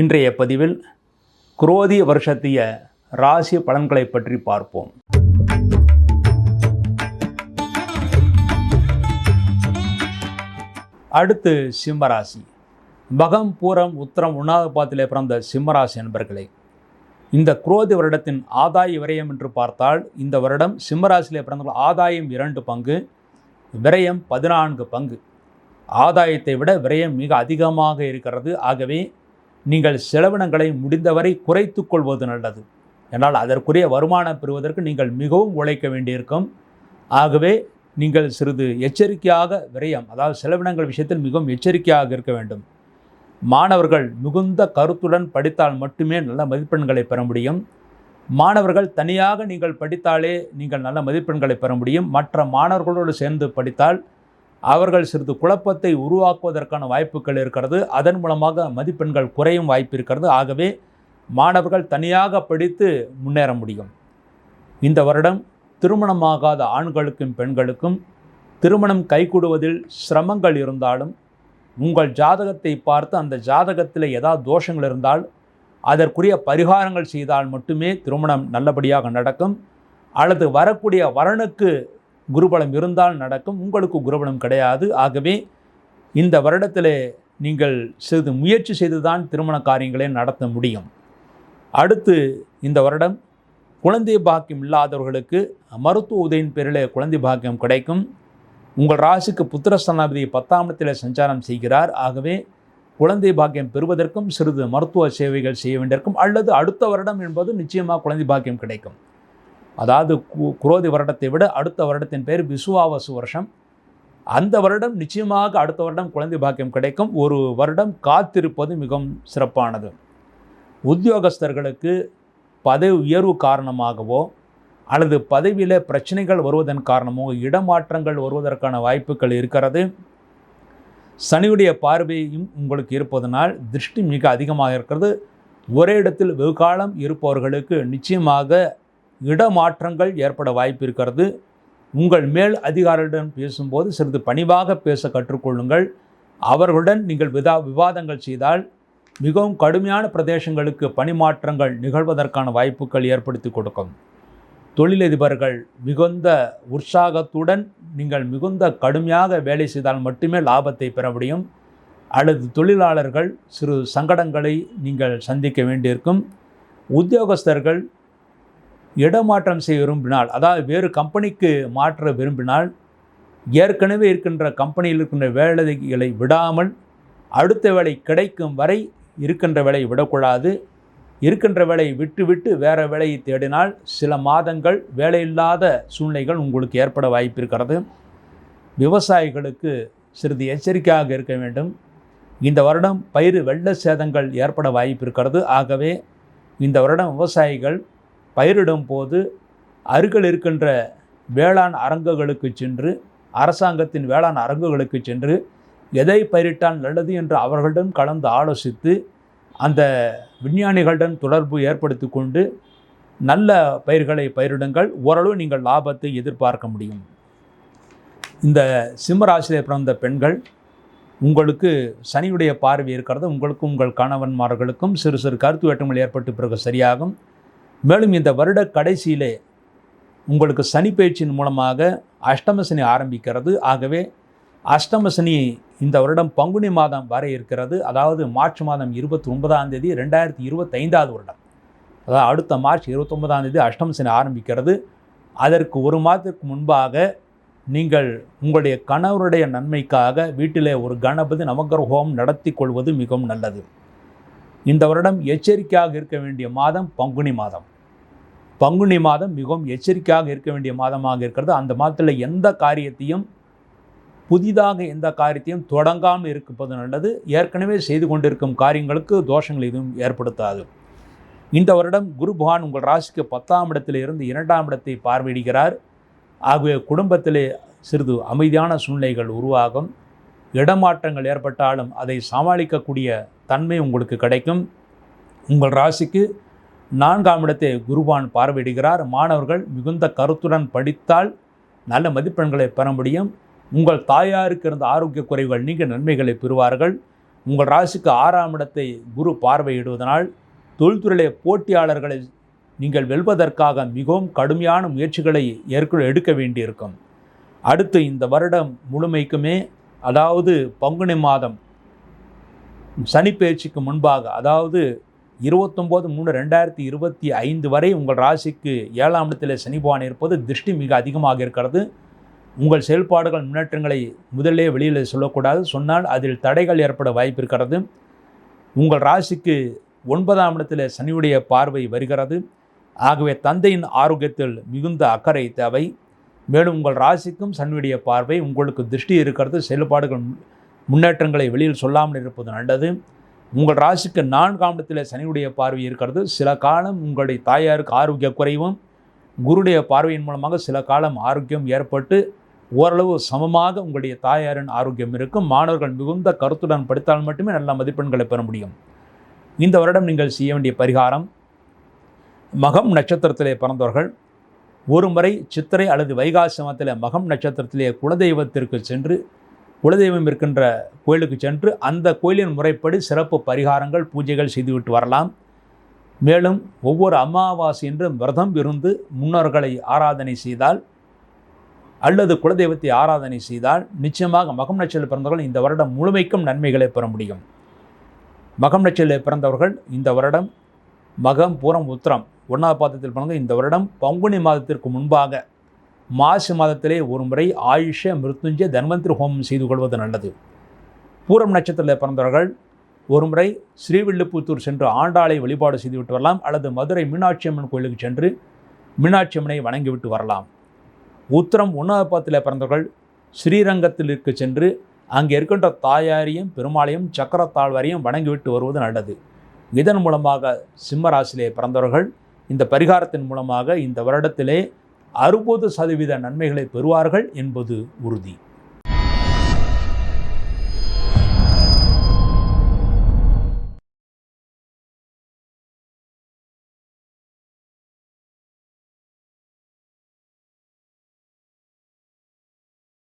இன்றைய பதிவில் குரோதி வருஷத்திய ராசி பலன்களை பற்றி பார்ப்போம். அடுத்து சிம்மராசி. பகம் பூரம் உத்தரம் உண்ணாத பாத்திலே பிறந்த சிம்மராசி நண்பர்களே இந்த குரோதி வருடத்தின் ஆதாய விரயம் என்று பார்த்தால் இந்த வருடம் சிம்மராசியிலே பிறந்த ஆதாயம் இரண்டு பங்கு விரயம் பதினான்கு பங்கு. ஆதாயத்தை விட விரயம் மிக அதிகமாக இருக்கிறது. ஆகவே நீங்கள் செலவினங்களை முடிந்தவரை குறைத்து கொள்வது நல்லது. என்றால் அதற்குரிய வருமானம் பெறுவதற்கு நீங்கள் மிகவும் உழைக்க வேண்டியிருக்கும். ஆகவே நீங்கள் சிறிது எச்சரிக்கையாக விரயம் அதாவது செலவினங்கள் விஷயத்தில் மிகவும் எச்சரிக்கையாக இருக்க வேண்டும். மாணவர்கள் மிகுந்த கருத்துடன் படித்தால் மட்டுமே நல்ல மதிப்பெண்களை பெற முடியும். மாணவர்கள் தனியாக நீங்கள் படித்தாலே நீங்கள் நல்ல மதிப்பெண்களை பெற முடியும். மற்ற மாணவர்களோடு சேர்ந்து படித்தால் அவர்கள் சிறிது குழப்பத்தை உருவாக்குவதற்கான வாய்ப்புகள் இருக்கிறது. அதன் மூலமாக மதிப்பெண்கள் குறையும் வாய்ப்பு இருக்கிறது. ஆகவே மாணவர்கள் தனியாக படித்து முன்னேற முடியும். இந்த வருடம் திருமணமாகாத ஆண்களுக்கும் பெண்களுக்கும் திருமணம் கைகூடுவதில் சிரமங்கள் இருந்தாலும் உங்கள் ஜாதகத்தை பார்த்து அந்த ஜாதகத்தில் ஏதாவது தோஷங்கள் இருந்தால் அதற்குரிய பரிகாரங்கள் செய்தால் மட்டுமே திருமணம் நல்லபடியாக நடக்கும். அல்லது வரக்கூடிய வரனுக்கு குருபலம் இருந்தால் நடக்கும் உங்களுக்கு குருபலம் கிடையாது. ஆகவே இந்த வருடத்தில் நீங்கள் சிறிது முயற்சி செய்து தான் திருமண காரியங்களை நடத்த முடியும். அடுத்து இந்த வருடம் குழந்தை பாக்கியம் இல்லாதவர்களுக்கு மருத்துவ உதவியின் பேரில் குழந்தை பாக்கியம் கிடைக்கும். உங்கள் ராசிக்கு புத்திரஸ்தானாபதி பத்தாம் இடத்தில் சஞ்சாரம் செய்கிறார். ஆகவே குழந்தை பாக்கியம் பெறுவதற்கும் சிறிது மருத்துவ சேவைகள் செய்ய வேண்டியிருக்கும். அல்லது அடுத்த வருடம் என்பது நிச்சயமாக குழந்தை பாக்கியம் கிடைக்கும். அதாவது கு- குரோதி வருடத்தை விட அடுத்த வருடத்தின் பேர் விசுவாவசு வருஷம். அந்த வருடம் நிச்சயமாக அடுத்த வருடம் குழந்தை பாக்கியம் கிடைக்கும். ஒரு வருடம் காத்திருப்பது மிகவும் சிறப்பானது. உத்தியோகஸ்தர்களுக்கு பதவி உயர்வு காரணமாகவோ அல்லது பதவியில் பிரச்சனைகள் வருவதன் காரணமோ இடமாற்றங்கள் வருவதற்கான வாய்ப்புகள் இருக்கிறது. சனியுடைய பார்வையும் உங்களுக்கு இருப்பதனால் திருஷ்டி மிக அதிகமாக இருக்கிறது. ஒரே இடத்தில் வெகு காலம் இருப்பவர்களுக்கு நிச்சயமாக இடமாற்றங்கள் ஏற்பட வாய்ப்பு இருக்கிறது. உங்கள் மேல் அதிகாரிகளிடம் பேசும்போது சிறிது பணிவாக பேச கற்றுக்கொள்ளுங்கள். அவர்களுடன் நீங்கள் விதா விவாதங்கள் செய்தால் மிகவும் கடுமையான பிரதேசங்களுக்கு பணிமாற்றங்கள் நிகழ்வதற்கான வாய்ப்புகள் ஏற்படுத்தி கொடுக்கும். தொழிலதிபர்கள் மிகுந்த உற்சாகத்துடன் நீங்கள் மிகுந்த கடுமையாக வேலை செய்தால் மட்டுமே லாபத்தை பெற முடியும். அல்லது தொழிலாளர்கள் சிறு சங்கடங்களை நீங்கள் சந்திக்க வேண்டியிருக்கும். உத்தியோகஸ்தர்கள் இடமாற்றம் செய்ய விரும்பினால் அதாவது வேறு கம்பெனிக்கு மாற்ற விரும்பினால் ஏற்கனவே இருக்கின்ற கம்பெனியில் இருக்கின்ற வேலைகளை விடாமல் அடுத்த வேலை கிடைக்கும் வரை இருக்கின்ற வேலையை விடக்கூடாது. இருக்கின்ற வேலையை விட்டுவிட்டு வேறு வேலையை தேடினால் சில மாதங்கள் வேலையில்லாத சூழ்நிலைகள் உங்களுக்கு ஏற்பட வாய்ப்பு இருக்கிறது. விவசாயிகளுக்கு சிறிது எச்சரிக்கையாக இருக்க வேண்டும். இந்த வருடம் பயிர் வெள்ள சேதங்கள் ஏற்பட வாய்ப்பு இருக்கிறது. ஆகவே இந்த வருடம் விவசாயிகள் பயிரிடும் போது அருகில் இருக்கின்ற வேளாண் அரங்குகளுக்கு சென்று அரசாங்கத்தின் வேளாண் அரங்குகளுக்கு சென்று எதை பயிரிட்டால் நல்லது என்று அவர்களிடம் கலந்து ஆலோசித்து அந்த விஞ்ஞானிகளுடன் தொடர்பு ஏற்படுத்தி கொண்டு நல்ல பயிர்களை பயிரிடுங்கள். ஓரளவு நீங்கள் லாபத்தை எதிர்பார்க்க முடியும். இந்த சிம்மராசியில் பிறந்த பெண்கள் உங்களுக்கு சனியுடைய பார்வை இருக்கிறது. உங்களுக்கும் உங்கள் கணவன்மார்களுக்கும் சிறு சிறு கருத்து வேட்டங்கள் ஏற்பட்டு பிறகு சரியாகும். மேலும் இந்த வருட கடைசியிலே உங்களுக்கு சனி பயிற்சியின் மூலமாக அஷ்டம சனி ஆரம்பிக்கிறது. ஆகவே அஷ்டம சனி இந்த வருடம் பங்குனி மாதம் வர இருக்கிறது. அதாவது மார்ச் மாதம் இருபத்தி ஒன்பதாம் தேதி ரெண்டாயிரத்தி இருபத்தைந்தாவது வருடம். அதாவது அடுத்த மார்ச் இருபத்தொன்பதாம் தேதி அஷ்டம சனி ஆரம்பிக்கிறது. அதற்கு ஒரு மாதத்துக்கு முன்பாக நீங்கள் உங்களுடைய கணவருடைய நன்மைக்காக வீட்டிலே ஒரு கணபதி நவகிரகோம் நடத்தி கொள்வது மிகவும் நல்லது. இந்த வருடம் எச்சரிக்கையாக இருக்க வேண்டிய மாதம் பங்குனி மாதம். பங்குனி மாதம் மிகவும் எச்சரிக்கையாக இருக்க வேண்டிய மாதமாக இருக்கிறது. அந்த மாதத்தில் எந்த காரியத்தையும் புதிதாக எந்த காரியத்தையும் தொடங்காமல் இருப்பது நல்லது. ஏற்கனவே செய்து கொண்டிருக்கும் காரியங்களுக்கு தோஷங்கள் எதுவும் ஏற்படுத்தாது. இந்த வருடம் குரு பகவான் உங்கள் ராசிக்கு பத்தாம் இடத்திலிருந்து இரண்டாம் இடத்தை பார்வையிடுகிறார். ஆகவே குடும்பத்திலே சிறிது அமைதியான சூழ்நிலைகள் உருவாகும். இடமாற்றங்கள் ஏற்பட்டாலும் அதை சமாளிக்கக்கூடிய தன்மை உங்களுக்கு கிடைக்கும். உங்கள் ராசிக்கு நான்காம் இடத்தை குருவான் பார்வையிடுகிறார். மாணவர்கள் மிகுந்த கருத்துடன் படித்தால் நல்ல மதிப்பெண்களை பெற முடியும். உங்கள் தாயாருக்கு இருந்த ஆரோக்கிய குறைவுகள் நீங்க நன்மைகளை பெறுவார்கள். உங்கள் ராசிக்கு ஆறாம் இடத்தை குரு பார்வையிடுவதனால் தொழில்துறையிலே போட்டியாளர்களை நீங்கள் வெல்வதற்காக மிகவும் கடுமையான முயற்சிகளை ஏற்க எடுக்க வேண்டியிருக்கும். அடுத்து இந்த வருடம் முழுமைக்குமே அதாவது பங்குனி மாதம் சனிப்பெயர்ச்சிக்கு முன்பாக அதாவது இருபத்தொம்போது மூணு ரெண்டாயிரத்தி இருபத்தி ஐந்து வரை உங்கள் ராசிக்கு ஏழாம் இடத்தில் சனி பகவான் இருப்பது திருஷ்டி மிக அதிகமாக இருக்கிறது. உங்கள் செயல்பாடுகள் முன்னேற்றங்களை முதலே வெளியில் சொல்லக்கூடாது. சொன்னால் அதில் தடைகள் ஏற்பட வாய்ப்பு இருக்கிறது. உங்கள் ராசிக்கு ஒன்பதாம் இடத்தில் சனியுடைய பார்வை வருகிறது. ஆகவே தந்தையின் ஆரோக்கியத்தில் மிகுந்த அக்கறை தேவை. மேலும் உங்கள் ராசிக்கும் சனியுடைய பார்வை உங்களுக்கு திருஷ்டி இருக்கிறது. செயல்பாடுகள் முன்னேற்றங்களை வெளியில் சொல்லாமல் இருப்பது நல்லது. உங்கள் ராசிக்கு நான்காம் இடத்தில் சனியுடைய பார்வை இருக்கிறது. சில காலம் உங்களுடைய தாயாருக்கு ஆரோக்கிய குறைவும் குருடைய பார்வையின் மூலமாக சில காலம் ஆரோக்கியம் ஏற்பட்டு ஓரளவு சமமாக உங்களுடைய தாயாரின் ஆரோக்கியம் இருக்கும். மாணவர்கள் மிகுந்த கருத்துடன் படித்தால் மட்டுமே நல்ல மதிப்பெண்களை பெற முடியும். இந்த வருடம் நீங்கள் செய்ய வேண்டிய பரிகாரம் மகம் நட்சத்திரத்திலே பிறந்தவர்கள். ஒரு முறை சித்திரை அல்லது வைகாசி மாதத்தில் மகம் நட்சத்திரத்திலே குலதெய்வத்திற்கு சென்று குலதெய்வம் இருக்கின்ற கோயிலுக்கு சென்று அந்த கோயிலின் முறைப்படி சிறப்பு பரிகாரங்கள் பூஜைகள் செய்துவிட்டு வரலாம். மேலும் ஒவ்வொரு அமாவாசை என்று விரதம் இருந்து முன்னோர்களை ஆராதனை செய்தால் அல்லது குலதெய்வத்தை ஆராதனை செய்தால் நிச்சயமாக மகம் நட்சத்திரம் பிறந்தவர்கள் இந்த வருடம் முழுமைக்கும் நன்மைகளை பெற முடியும். மகம் நட்சத்திரம் பிறந்தவர்கள் இந்த வருடம் மகம் பூரம் உத்திரம் ஒன்றாவது பாதத்தில் பிறந்த இந்த வருடம் பங்குனி மாதத்திற்கு முன்பாக மாசி மாதத்திலே ஒரு முறை ஆயுஷ மிருத்துஞ்ச தன்வந்திரி ஹோமம் செய்து கொள்வது நல்லது. பூரம் நட்சத்திரத்தில் பிறந்தவர்கள் ஒரு முறை ஸ்ரீவில்லிபுத்தூர் சென்று ஆண்டாளை வழிபாடு செய்துவிட்டு வரலாம் அல்லது மதுரை மீனாட்சி அம்மன் கோயிலுக்கு சென்று மீனாட்சி அம்மனை வணங்கிவிட்டு வரலாம். உத்தரம் ஒன்றாவது பிறந்தவர்கள் ஸ்ரீரங்கத்திற்கு சென்று அங்கே இருக்கின்ற தாயாரையும் பெருமாளையும் சக்கரத்தாழ்வாரையும் வணங்கிவிட்டு வருவது நல்லது. இதன் மூலமாக சிம்மராசிலே பிறந்தவர்கள் இந்த பரிகாரத்தின் மூலமாக இந்த வருடத்திலே அறுபது சதவீத நன்மைகளை பெறுவார்கள் என்பது உறுதி.